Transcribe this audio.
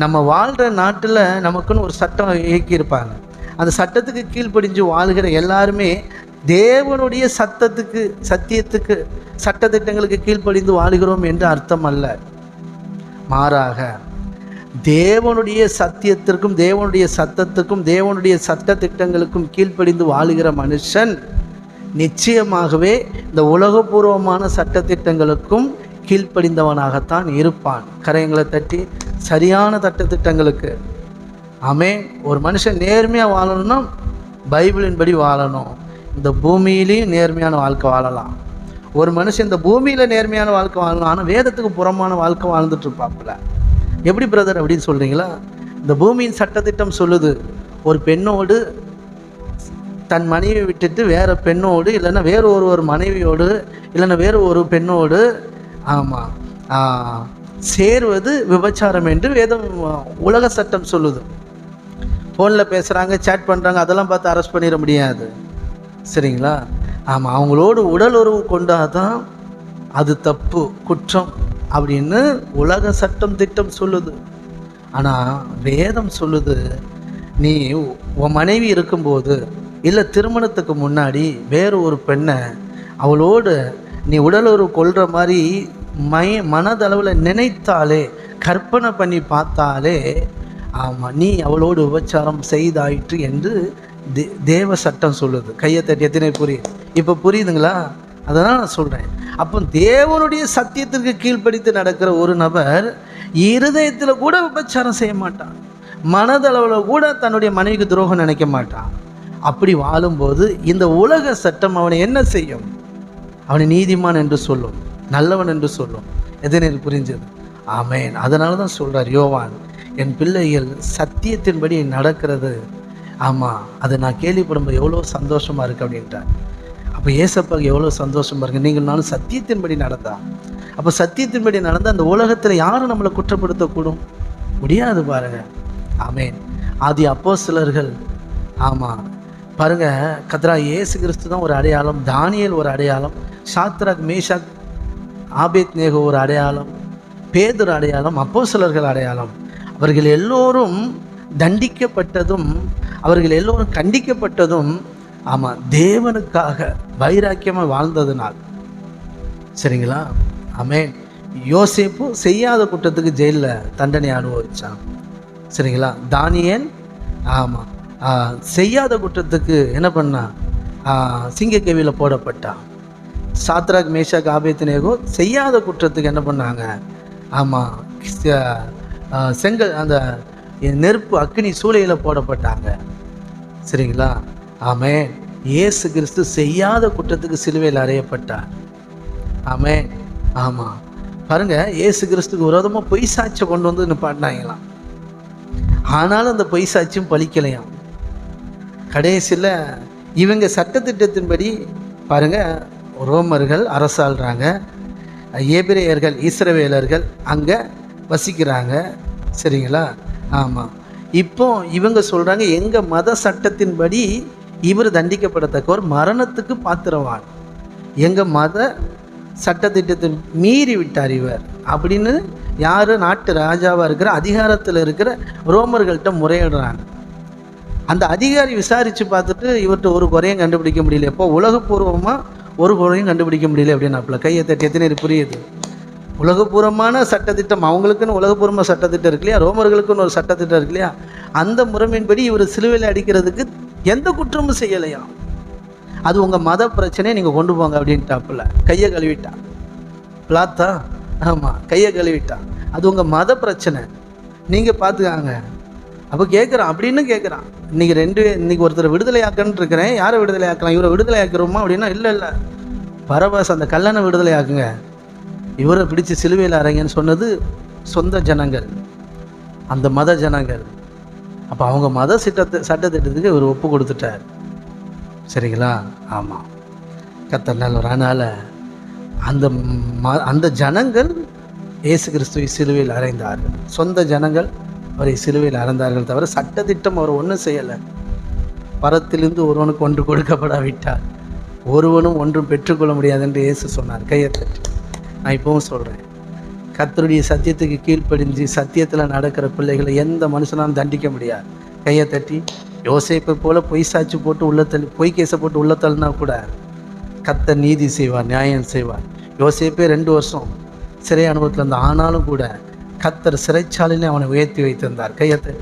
நம்ம வாழ்கிற நாட்டில் நமக்குன்னு ஒரு சட்டம் இயக்கியிருப்பாங்க. அந்த சட்டத்துக்கு கீழ்ப்படிஞ்சு வாழ்கிற எல்லாருமே தேவனுடைய சத்தத்துக்கு சத்தியத்துக்கு சட்டத்திட்டங்களுக்கு கீழ்ப்படிந்து வாழுகிறோம் என்று அர்த்தம் அல்ல. மாறாக தேவனுடைய சத்தியத்திற்கும் தேவனுடைய சத்தத்துக்கும் தேவனுடைய சட்ட திட்டங்களுக்கும் கீழ்ப்படிந்து வாழுகிற மனுஷன் நிச்சயமாகவே இந்த உலகபூர்வமான சட்டத்திட்டங்களுக்கும் கீழ்ப்படிந்தவனாகத்தான் இருப்பான். கரையங்களை தட்டி சரியான சட்டத்திட்டங்களுக்கு ஆமே ஒரு மனுஷன் நேர்மையாக வாழணும்னா பைபிளின்படி வாழணும். இந்த பூமியிலையும் நேர்மையான வாழ்க்கை வாழலாம். ஒரு மனுஷன் இந்த பூமியில் நேர்மையான வாழ்க்கை வாழணும். ஆனால் வேதத்துக்கு புறமான வாழ்க்கை வாழ்ந்துட்டு இருப்பாப்புல. எப்படி பிரதர் அப்படின்னு சொல்கிறீங்களா இந்த பூமியின் சட்டத்திட்டம் சொல்லுது. ஒரு பெண்ணோடு தன் மனைவியை விட்டுட்டு வேறு பெண்ணோடு இல்லைன்னா வேறு ஒரு ஒரு மனைவியோடு இல்லைன்னா வேறு ஒரு பெண்ணோடு ஆமாம் சேர்வது விபச்சாரம் என்று வேதம் உலக சட்டம் சொல்லுது. ஃபோனில் பேசுகிறாங்க சேட் பண்ணுறாங்க அதெல்லாம் பார்த்து அரெஸ்ட் பண்ணிட முடியாது. சரிங்களா? ஆமாம் அவங்களோடு உடல் உறவு கொண்டாதான் அது தப்பு குற்றம் அப்படின்னு உலக சட்டம் திட்டம் சொல்லுது. ஆனால் வேதம் சொல்லுது நீ உன் மனைவி இருக்கும்போது இல்லை திருமணத்துக்கு முன்னாடி வேறு ஒரு பெண்ணை அவளோடு நீ உடலுறவு கொள்கிற மாதிரி மை மனதளவில் நினைத்தாலே கற்பனை பண்ணி பார்த்தாலே ஆமாம் நீ அவளோடு உபச்சாரம் செய்தாயிற்று என்று தே தேவ சட்டம் சொல்லுது. கையை தட்டி எத்தனை புரியுது? இப்போ புரியுதுங்களா? அதனால் நான் சொல்கிறேன் அப்போ தேவனுடைய சத்தியத்திற்கு கீழ்ப்படித்து நடக்கிற ஒரு நபர் இருதயத்தில் கூட உபச்சாரம் செய்ய மாட்டான். மனதளவில் கூட தன்னுடைய மனைவிக்கு துரோகம் நினைக்க மாட்டான். அப்படி வாழும்போது இந்த உலக சட்டம் அவனை என்ன செய்யும்? அவனை நீதிமான் என்று சொல்லும் நல்லவன் என்று சொல்லும். எது எனக்கு புரிஞ்சது? ஆமேன். அதனால தான் சொல்கிறார் யோவான் என் பிள்ளைகள் சத்தியத்தின்படி நடக்கிறது. ஆமாம் அதை நான் கேள்விப்படும்போது எவ்வளோ சந்தோஷமாக இருக்குது அப்படின்ட்டார் அப்போ ஏசப்பாக்கு எவ்வளோ சந்தோஷமாக இருக்குது நீங்கள் நானும் சத்தியத்தின்படி நடந்தா? அப்போ சத்தியத்தின்படி நடந்தால் அந்த உலகத்தில் யாரும் நம்மளை குற்றப்படுத்தக்கூடும்? முடியாது பாருங்கள் ஆமேன். ஆதி அப்போ சிலர்கள் ஆமாம் பாருங்க கத்ரா ஏசு கிறிஸ்து தான் ஒரு அடையாளம் தானியல் ஒரு அடையாளம் சாத்ராக் மேஷாக் ஆபேத் நேகோ ஒரு அடையாளம் பேதர் அடையாளம் அப்போ சிலர்கள் அடையாளம். அவர்கள் எல்லோரும் தண்டிக்கப்பட்டதும் அவர்கள் எல்லோரும் கண்டிக்கப்பட்டதும் ஆமாம் தேவனுக்காக வைராக்கியமாக வாழ்ந்ததுனால். சரிங்களா? ஆமேன். யோசிப்பு செய்யாத குற்றத்துக்கு ஜெயிலில் தண்டனை அனுபவிச்சான் சரிங்களா? தானியன் ஆமாம் செய்யாத குற்றத்துக்கு என்ன பண்ணா? சிங்கக்கேவியில் போடப்பட்டான் சாத்ராக் மேஷாக் ஆபேத்னேகோ செய்யாத குற்றத்துக்கு என்ன பண்ணாங்க? ஆமாம் செங்கல் அந்த நெருப்பு அக்னி சூளையில் போடப்பட்டாங்க. சரிங்களா? ஆமே இயேசு கிறிஸ்து செய்யாத குற்றத்துக்கு சிலுவையில் அறையப்பட்டார். ஆமே. ஆமாம் பாருங்க இயேசு கிறிஸ்துக்கு விரோதமாக பொய் சாட்சியை கொண்டு வந்து நிப்பாட்டினாங்களாம். ஆனாலும் அந்த பொய் சாட்சியும் பழிக்கலையாம் கடைசியில் இவங்க சட்டத்திட்டத்தின்படி பாருங்க ரோமர்கள் அரசாள்றாங்க ஏபிரேயர்கள் இஸ்ரவேலர்கள் அங்கே வசிக்கிறாங்க. சரிங்களா? ஆமாம் இப்போ இவங்க சொல்கிறாங்க எங்கள் மத சட்டத்தின்படி இவர் தண்டிக்கப்படத்தக்கவர் மரணத்துக்கு பாத்திரவான். எங்கள் மத சட்டத்திட்டத்தை மீறி விட்டார் இவர். அப்படின்னு யார் நாட்டு ராஜாவாக இருக்கிற அதிகாரத்தில் இருக்கிற ரோமர்கள்ட்ட முறையிடுறாங்க. அந்த அதிகாரி விசாரித்து பார்த்துட்டு இவர்கிட்ட ஒரு குறையும் கண்டுபிடிக்க முடியல. எப்போ உலகப்பூர்வமாக ஒரு குறையும் கண்டுபிடிக்க முடியல அப்படின்னாப்புல. கையை தட்டி எத்தனை புரியுது? உலகபூர்வமான சட்டத்திட்டம் அவங்களுக்குன்னு உலகபூர்வமாக சட்டத்திட்டம் இருக்கு இல்லையா? ரோமர்களுக்குன்னு ஒரு சட்டத்திட்டம் இருக்கு இல்லையா? அந்த முறைமையின்படி இவர் சிலுவையில் அடிக்கிறதுக்கு எந்த குற்றமும் செய்யலையா? அது உங்கள் மத பிரச்சனையை நீங்கள் கொண்டு போங்க அப்படின்ட்டாப்புல. கையை கழுவிட்டான் பிளாத்தா? ஆமாம் கையை கழுவிட்டான் அது உங்கள் மத பிரச்சனை. நீங்கள் பார்த்துக்காங்க. அப்போ கேட்குறான் அப்படின்னு கேட்குறான் இன்றைக்கி ரெண்டு இன்றைக்கி ஒருத்தர் விடுதலையாக்கன்னு இருக்கிறேன். யாரை விடுதலை ஆக்கலாம் இவரை விடுதலையாக்கிறோமா அப்படின்னா இல்லை இல்லை. பரவாஸ் அந்த கல்லணை விடுதலை ஆக்குங்க இவரை பிடிச்சு சிலுவையில் அறைங்கன்னு சொன்னது சொந்த ஜனங்கள். அந்த மத ஜனங்கள். அப்போ அவங்க மத சட்டத்தை சட்டத்திட்டத்துக்கு இவர் ஒப்பு கொடுத்துட்டார். சரிங்களா? ஆமாம் கத்தர் நல்லவர். அதனால் அந்த ம அந்த ஜனங்கள் இயேசு கிறிஸ்துவை சிலுவையில் அறைந்தார்கள். சொந்த ஜனங்கள் அவரை சிலுவையில் அறந்தார்கள் தவிர சட்டத்திட்டம் அவர் ஒன்றும் செய்யலை. பரத்திலிருந்து ஒருவனுக்கு ஒன்று கொடுக்கப்படாவிட்டால் ஒருவனும் ஒன்றும் பெற்றுக்கொள்ள முடியாது என்று இயேசு சொன்னார். கையை தட்டி. நான் இப்பவும் சொல்கிறேன் கத்தருடைய சத்தியத்துக்கு கீழ்ப்படிஞ்சு சத்தியத்தில் நடக்கிற பிள்ளைகளை எந்த மனுஷனாலும் தண்டிக்க முடியாது. கையை தட்டி. யோசேப்பை போல் பொய் சாட்சி போட்டு உள்ள தள்ளி பொய் கேஸை போட்டு உள்ள கூட கத்த நீதி செய்வார் நியாயம் செய்வார். யோசேப்பே ரெண்டு வருஷம் சிறை அனுபவத்தில் இருந்த ஆனாலும் கூட கத்தர் சிறைச்சாலையிலே அவனை உயர்த்தி வைத்திருந்தார். கையத்தை